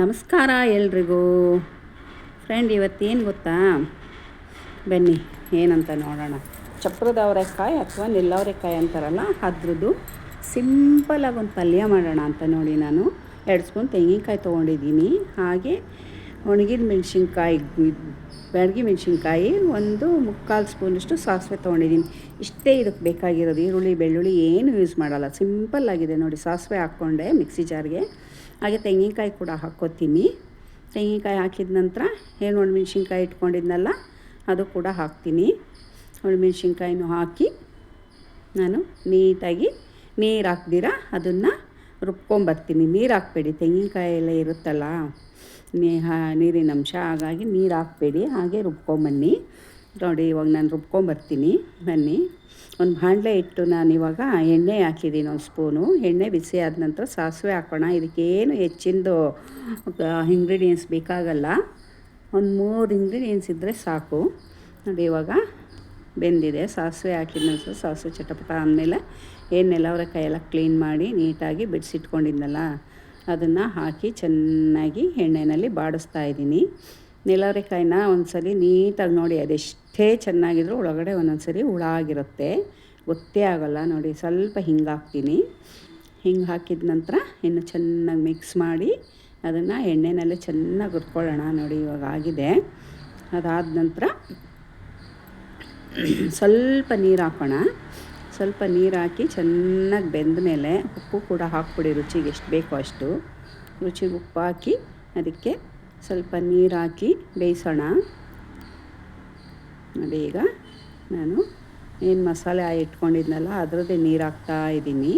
ನಮಸ್ಕಾರ ಎಲ್ರಿಗೂ. ಫ್ರೆಂಡ್ ಇವತ್ತೇನು ಗೊತ್ತಾ? ಬನ್ನಿ, ಏನಂತ ನೋಡೋಣ. ಚಪ್ರದ ಅವರೆಕಾಯಿ ಅಥವಾ ನೆಲ್ಲವರೆಕಾಯಿ ಅಂತಾರಲ್ಲ, ಅದ್ರದ್ದು ಸಿಂಪಲಾಗಿ ಒಂದು ಪಲ್ಯ ಮಾಡೋಣ ಅಂತ ನೋಡಿ ನಾನು. ಎರಡು ಸ್ಪೂನ್ ತೆಂಗಿನಕಾಯಿ ತೊಗೊಂಡಿದ್ದೀನಿ. ಹಾಗೆ ಒಣಗಿದ ಮೆಣಸಿನ್ಕಾಯಿ ಬ್ಯಾಡಗಿ ಮೆಣಸಿನ್ಕಾಯಿ ಒಂದು ಮುಕ್ಕಾಲು ಸ್ಪೂನಷ್ಟು ಸಾಸಿವೆ ತೊಗೊಂಡಿದ್ದೀನಿ. ಇಷ್ಟೇ ಇದಕ್ಕೆ ಬೇಕಾಗಿರೋದು ಈರುಳ್ಳಿ, ಬೆಳ್ಳುಳ್ಳಿ ಏನು ಯೂಸ್ ಮಾಡಲ್ಲ. ಸಿಂಪಲ್ ಆಗಿದೆ ನೋಡಿ, ಸಾಸಿವೆ ಹಾಕ್ಕೊಂಡೆ ಮಿಕ್ಸಿ ಜಾರ್ಗೆ ಹಾಗೆ ತೆಂಗಿನಕಾಯಿ ಕೂಡ ಹಾಕ್ಕೋತೀನಿ. ತೆಂಗಿನಕಾಯಿ ಹಾಕಿದ ನಂತರ ಏನು ಒಣಮೆಣ್ಸಿನ್ಕಾಯಿ ಇಟ್ಕೊಂಡಿದ್ನಲ್ಲ, ಅದು ಕೂಡ ಹಾಕ್ತೀನಿ. ಒಣಮೆಣ್ಸಿನ್ಕಾಯಿನೂ ಹಾಕಿ ನಾನು ನೀಟಾಗಿ ನೀರು ಹಾಕ್ದಿರ, ಅದನ್ನು ರುಬ್ಕೊಂಬರ್ತೀನಿ. ನೀರು ಹಾಕ್ಬೇಡಿ, ತೆಂಗಿನಕಾಯಿ ಎಲ್ಲ ಇರುತ್ತಲ್ಲ. ನೀ ನೀರಿನ ಅಂಶ, ಹಾಗಾಗಿ ನೀರು ಹಾಕ್ಬೇಡಿ, ಹಾಗೆ ರುಬ್ಕೊಂಬನ್ನಿ. ನೋಡಿ, ಇವಾಗ ನಾನು ರುಬ್ಕೊಂಬರ್ತೀನಿ. ಬನ್ನಿ. ಒಂದು ಬಾಣಲೆ ಇಟ್ಟು ನಾನು ಇವಾಗ ಎಣ್ಣೆ ಹಾಕಿದ್ದೀನಿ, ಒಂದು ಸ್ಪೂನು. ಎಣ್ಣೆ ಬಿಸಿ ಆದ ನಂತರ ಸಾಸಿವೆ ಹಾಕೋಣ. ಇದಕ್ಕೇನು ಹೆಚ್ಚಿಂದು ಇಂಗ್ರೀಡಿಯೆಂಟ್ಸ್ ಬೇಕಾಗಲ್ಲ. ಒಂದು ಮೂರು ಇಂಗ್ರೀಡಿಯೆಂಟ್ಸ್ ಇದ್ದರೆ ಸಾಕು. ನೋಡಿ, ಇವಾಗ ಬೆಂದಿದೆ. ಸಾಸಿವೆ ಹಾಕಿದ ನಂತರ ಸಾಸಿವೆ ಚಟಪಟ ಆದಮೇಲೆ ಏನೆಲ್ಲ ಅವರ ಕೈಯೆಲ್ಲ ಕ್ಲೀನ್ ಮಾಡಿ ನೀಟಾಗಿ ಬಿಡಿಸಿಟ್ಕೊಂಡಿದ್ನಲ್ಲ ಅದನ್ನು ಹಾಕಿ ಚೆನ್ನಾಗಿ ಎಣ್ಣೆಯಲ್ಲಿ ಬಾಡಿಸ್ತಾ ಇದ್ದೀನಿ. ನೆಲವರೆಕಾಯಿನ ಒಂದ್ಸಲಿ ನೀಟಾಗಿ ನೋಡಿ, ಅದೆಷ್ಟೇ ಚೆನ್ನಾಗಿದ್ರು ಒಳಗಡೆ ಒಂದೊಂದು ಸರಿ ಹುಳ ಆಗಿರುತ್ತೆ ಗೊತ್ತೇ ಆಗೋಲ್ಲ ನೋಡಿ, ಸ್ವಲ್ಪ ಹಿಂಗೆ ಹಾಕ್ತೀನಿ. ಹಿಂಗೆ ಹಾಕಿದ ನಂತರ ಇನ್ನು ಚೆನ್ನಾಗಿ ಮಿಕ್ಸ್ ಮಾಡಿ ಅದನ್ನು ಎಣ್ಣೆನಲ್ಲೇ ಚೆನ್ನಾಗಿ ಹುರ್ಕೊಳ್ಳೋಣ ನೋಡಿ, ಇವಾಗ ಆಗಿದೆ. ಅದಾದ ನಂತರ ಸ್ವಲ್ಪ ನೀರು ಹಾಕೋಣ. ಸ್ವಲ್ಪ ನೀರು ಹಾಕಿ ಚೆನ್ನಾಗಿ ಬೆಂದ ಮೇಲೆ ಉಪ್ಪು ಕೂಡ ಹಾಕ್ಬಿಡಿ, ರುಚಿಗೆ ಎಷ್ಟು ಬೇಕೋ ಅಷ್ಟು. ರುಚಿಗೆ ಉಪ್ಪು ಹಾಕಿ ಅದಕ್ಕೆ ಸ್ವಲ್ಪ ನೀರು ಹಾಕಿ ಬೇಯಿಸೋಣ. ನೋಡಿ ಈಗ ನಾನು ಏನು ಮಸಾಲೆ ಇಟ್ಕೊಂಡಿದ್ನಲ್ಲ, ಅದರದ್ದೇ ನೀರು ಹಾಕ್ತಾ ಇದ್ದೀನಿ.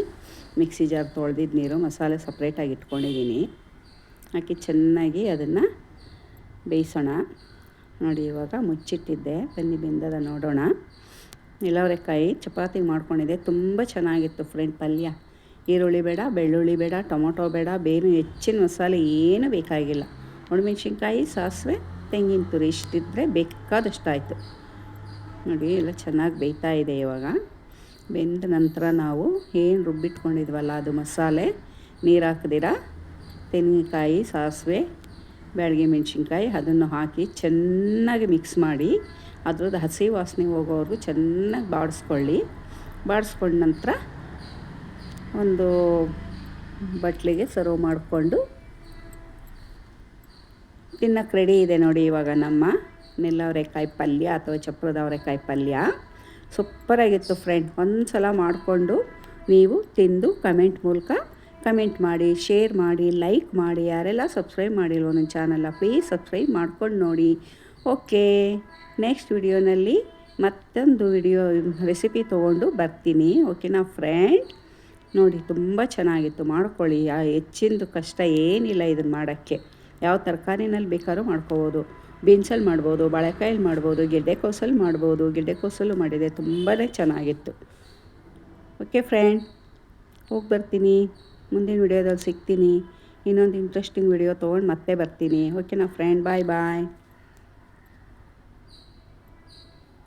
ಮಿಕ್ಸಿ ಜಾರ್ ತೊಳೆದಿದ್ದ ನೀರು, ಮಸಾಲೆ ಸಪ್ರೇಟಾಗಿ ಇಟ್ಕೊಂಡಿದ್ದೀನಿ. ಹಾಕಿ ಚೆನ್ನಾಗಿ ಅದನ್ನು ಬೇಯಿಸೋಣ. ನೋಡಿ ಇವಾಗ ಮುಚ್ಚಿಟ್ಟಿದ್ದೆ, ಬನ್ನಿ ಬೆಂದದ ನೋಡೋಣ. ನಿಲವರೆಕಾಯಿ ಚಪಾತಿ ಮಾಡ್ಕೊಂಡಿದ್ದೆ. ತುಂಬ ಚೆನ್ನಾಗಿತ್ತು ಫ್ರೆಂಡ್ ಪಲ್ಯ. ಈರುಳ್ಳಿ ಬೇಡ, ಬೆಳ್ಳುಳ್ಳಿ ಬೇಡ, ಟೊಮೊಟೊ ಬೇಡ ಬೇರೆ ಹೆಚ್ಚಿನ ಮಸಾಲೆ ಏನೂ ಬೇಕಾಗಿಲ್ಲ. ಒಣಮೆಣ್ಸಿನ್ಕಾಯಿ ಸಾಸಿವೆ, ತೆಂಗಿನ ತುರಿ ಇಷ್ಟಿದ್ರೆ ಬೇಕಾದಷ್ಟಾಯಿತು. ನೋಡಿ, ಎಲ್ಲ ಚೆನ್ನಾಗಿ ಬೇಯ್ತಾ ಇದೆ ಇವಾಗ. ಬೆಂದ ನಂತರ ನಾವು ಏನು ರುಬ್ಬಿಟ್ಕೊಂಡಿದ್ವಲ್ಲ ಅದು ಮಸಾಲೆ, ನೀರು ಹಾಕ್ದಿರ? ತೆಂಗಿನಕಾಯಿ, ಸಾಸಿವೆ ಬ್ಯಾಡಗಿ ಮೆಣಸಿನ್ಕಾಯಿ, ಅದನ್ನು ಹಾಕಿ ಚೆನ್ನಾಗಿ ಮಿಕ್ಸ್ ಮಾಡಿ ಅದ್ರದ್ದು ಹಸಿ ವಾಸನೆ ಹೋಗೋವರೆಗೂ ಚೆನ್ನಾಗಿ ಬಾಡಿಸ್ಕೊಳ್ಳಿ. ಬಾಡಿಸ್ಕೊಂಡ ನಂತರ ಒಂದು ಬಟ್ಲಿಗೆ ಸರ್ವ್ ಮಾಡಿಕೊಂಡು. ತಿನ್ನಕ್ಕೆ ರೆಡಿ ಇದೆ ನೋಡಿ ಇವಾಗ ನಮ್ಮ ನೆಲ್ಲವರೆಕಾಯಿ ಪಲ್ಯ ಅಥವಾ ಚಪ್ರದ ಅವರೆಕಾಯಿ ಪಲ್ಯ. ಸೂಪರಾಗಿತ್ತು ಫ್ರೆಂಡ್ ಒಂದು ಸಲ ಮಾಡಿಕೊಂಡು ನೀವು ತಿಂದು ಕಮೆಂಟ್ ಮೂಲಕ ಕಮೆಂಟ್ ಮಾಡಿ ಶೇರ್ ಮಾಡಿ ಲೈಕ್ ಮಾಡಿ, ಯಾರೆಲ್ಲ ಸಬ್ಸ್ಕ್ರೈಬ್ ಮಾಡಿಲ್ವೋ ನನ್ನ ಚಾನಲ್ಲ ಪ್ಲೀಸ್ ಸಬ್ಸ್ಕ್ರೈಬ್ ಮಾಡ್ಕೊಂಡು ನೋಡಿ. ಓಕೆ ನೆಕ್ಸ್ಟ್ ವಿಡಿಯೋನಲ್ಲಿ ಮತ್ತೊಂದು ವಿಡಿಯೋ ರೆಸಿಪಿ ತೊಗೊಂಡು ಬರ್ತೀನಿ. ಓಕೆನಾ ಫ್ರೆಂಡ್ ನೋಡಿ, ತುಂಬ ಚೆನ್ನಾಗಿತ್ತು. ಮಾಡ್ಕೊಳ್ಳಿ. ಹೆಚ್ಚಿಂದು ಕಷ್ಟ ಏನಿಲ್ಲ ಇದನ್ನು ಮಾಡೋಕ್ಕೆ. ಯಾವ ತರಕಾರಿನಲ್ಲಿ ಬೇಕಾದ್ರೂ ಮಾಡ್ಕೋಬೋದು. ಬೀನ್ಸಲ್ಲಿ ಮಾಡ್ಬೋದು, ಬಾಳೆಕಾಯಲ್ಲಿ ಮಾಡ್ಬೋದು ಗೆಡ್ಡೆಕೋಸಲ್ಲಿ ಮಾಡ್ಬೋದು. ಗೆಡ್ಡೆಕೋಸಲ್ಲೂ ಮಾಡಿದೆ ತುಂಬಾ ಚೆನ್ನಾಗಿತ್ತು. ಓಕೆ ಫ್ರೆಂಡ್ ಹೋಗಿ ಬರ್ತೀನಿ. ಮುಂದಿನ ವಿಡಿಯೋದಲ್ಲಿ ಸಿಗ್ತೀನಿ. ಇನ್ನೊಂದು ಇಂಟ್ರೆಸ್ಟಿಂಗ್ ವಿಡಿಯೋ ತೊಗೊಂಡು ಮತ್ತೆ ಬರ್ತೀನಿ. ಓಕೆನಾ friend bye bye